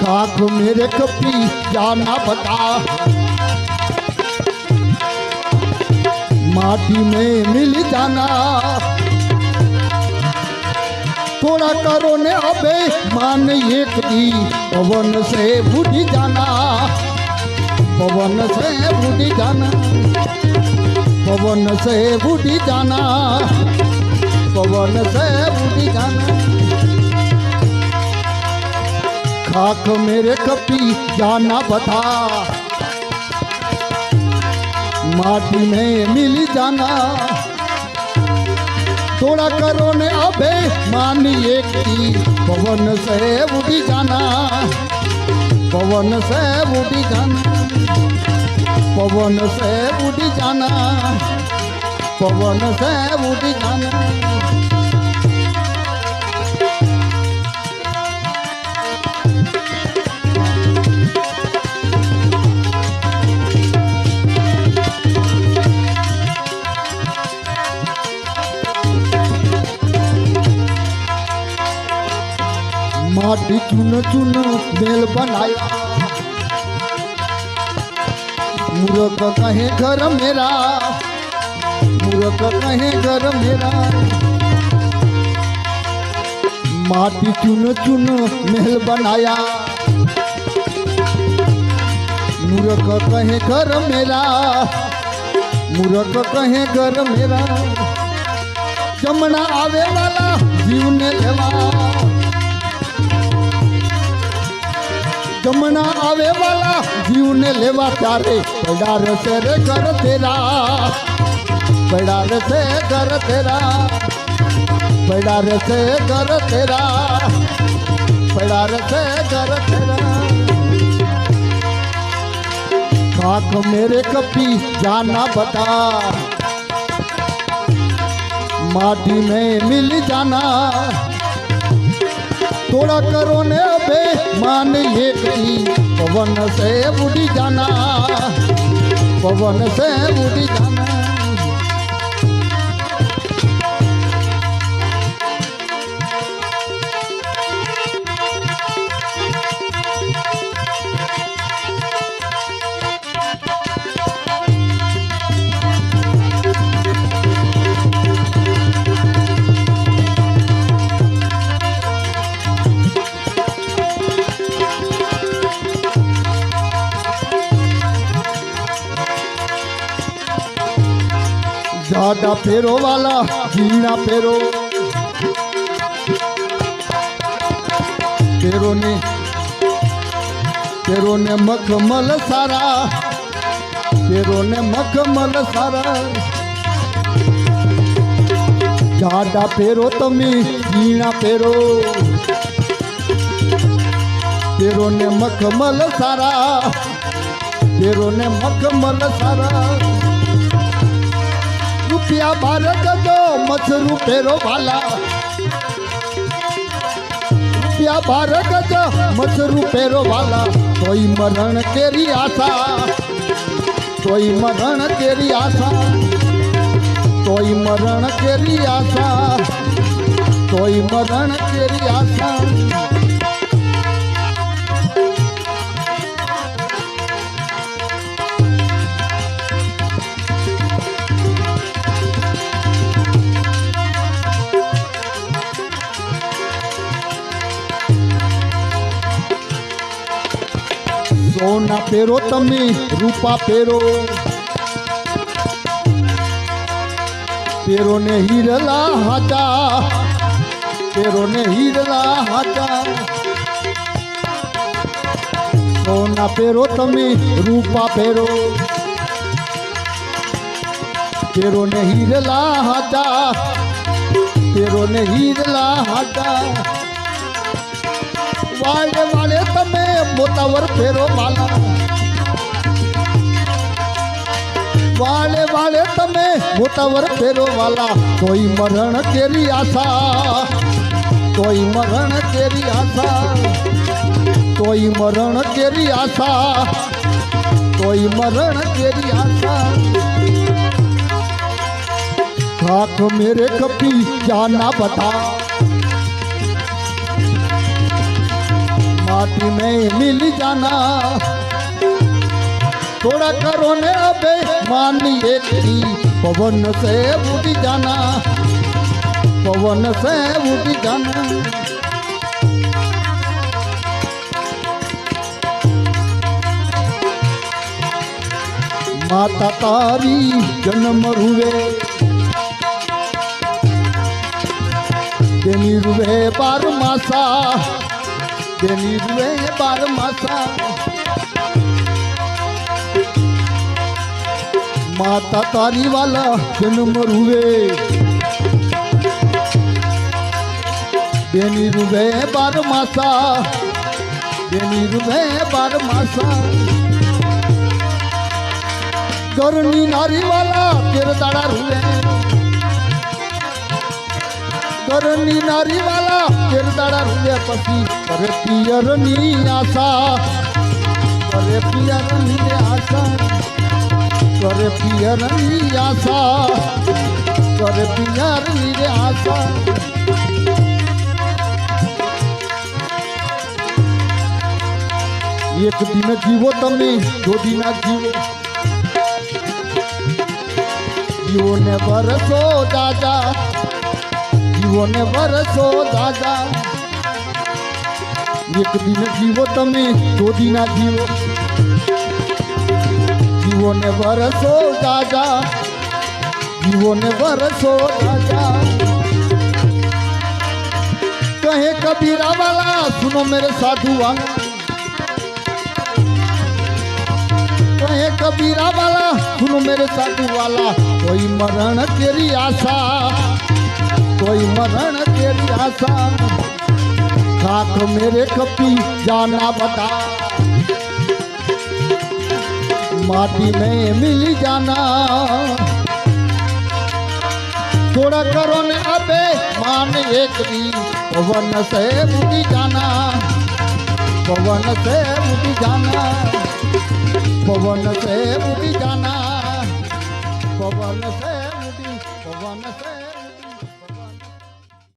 खाक मेरे कपी जाना बता। माटी में मिल जाना। थोड़ा करो ने अबे, मान एक दी, पवन से बुढ़ी जाना। पवन से बुढ़ी जाना। पवन से बुढ़ी जाना। पवन से बुढ़ी जाना। खाक मेरे कपी, जाना बता। माटी में मिल जाना। थोड़ा करो ने अबे, मान एक दी पवन से उड़ी जाना। पवन से उड़ी जाना। पवन से उड़ी जाना। पवन से उड़ी जाना। माटी चुन चुन मेल बनाया। मूर्ख कहे घर मेरा, मूर्ख कहे घर मेरा। माटी चुन चुन महल बनाया। मूर्ख कहे घर मेरा, मूर्ख कहे घर मेरा। जमना आवे वाला जीव ने लेवा જમણા આવે વાલા જીવને લેવા ત્યારે પડાર છે રે ઘર તેરા પડાર છે ઘર તેરા પડાર છે ઘર તેરા પડાર છે ઘર તેરા खाक मेरे कपी जाना बता माटी में मिल जाना थोड़ा करो ने अबे मान एक दी पवन से उड़ी जाना पवन से उड़ी जाना આડા ફેરો વાલા ઝીણા ફેરો. ફેરોને ફેરોને મખમલ સારા, ફેરોને મખમલ સારા. જાડા ફેરો તમે ઝીણા ફેરો. ફેરોને મખમલ સારા, ફેરોને મખમલ સારા. પિયા બાર જજો મસરૂ ફેરો વાલા. પિયા બાર જજો મસરૂ ફેરો વાલા. તોય મરણ તેરી આશા. તોય મરણ તેરી આશા. તોય મરણ તેરી આશા. તોય મરણ તેરી આશા. સોના પેરો તમે, રૂપા પેરો પેરો ને હીરલા હતા પેરો ને હીરલા હતા સોના પેરો તમે, રૂપા પેરો પેરો ને હીરલા હતા પેરો ને હીરલા હતા વાળે વાળે તમે મોતાવર ફેરો વાલા વાળે વાળે તમે મોતાવર ફેરો વાલા કોઈ મરણ તેરી આશા કોઈ મરણ તેરી આશા કોઈ મરણ તેરી આશા કોઈ મરણ તેરી આશા ખાક મેરે કપી જાના બતા माटी में मिल जाना। थोड़ा करो ने अबे मानी एक दी पवन से उड़ जाना। पवन से उड़ जाना। माता तारी जन्म रुवे। देनी रुवे बार मासा જેની રૂએ બાર માસા. માતા તારી વાલા જન્મ રૂવે. બેની રૂવે બાર માસા. બેની રૂવે બાર માસા. ઘરની નારી વાલા તેર દાડા રૂવે. ઘરની નારીવાલા તેર દાડા રૂવે પછી કરે પિયરની આશા કરે પિયરની આશા કરે પિયરની આશા કરે પિયરની આશા એક દિન જીવો તમે દો દિન જીવો જીવોને વરસો દાદા જીવોને વરસો દાદા એક દિન જીવો તમે દો દિના જીવો જીવોને વરસો દાદા જીવોને વરસો દાદા કહે કબીરા વાલા સુનો મેરે સાધુ વાલા कहे कबीरा वाला सुनो मेरे साधु वाला कोई मरण तेरी आशा कोई मरण तेरी आशा। खाक मेरे कपी जाना बता। माटी में मिल जाना। थोड़ा करो ने अबे मान एक दी पवन से उड़ी जाना। पवन से उड़ी जाना। पवन से उड़ जाना। पवन से उड़ी पवन से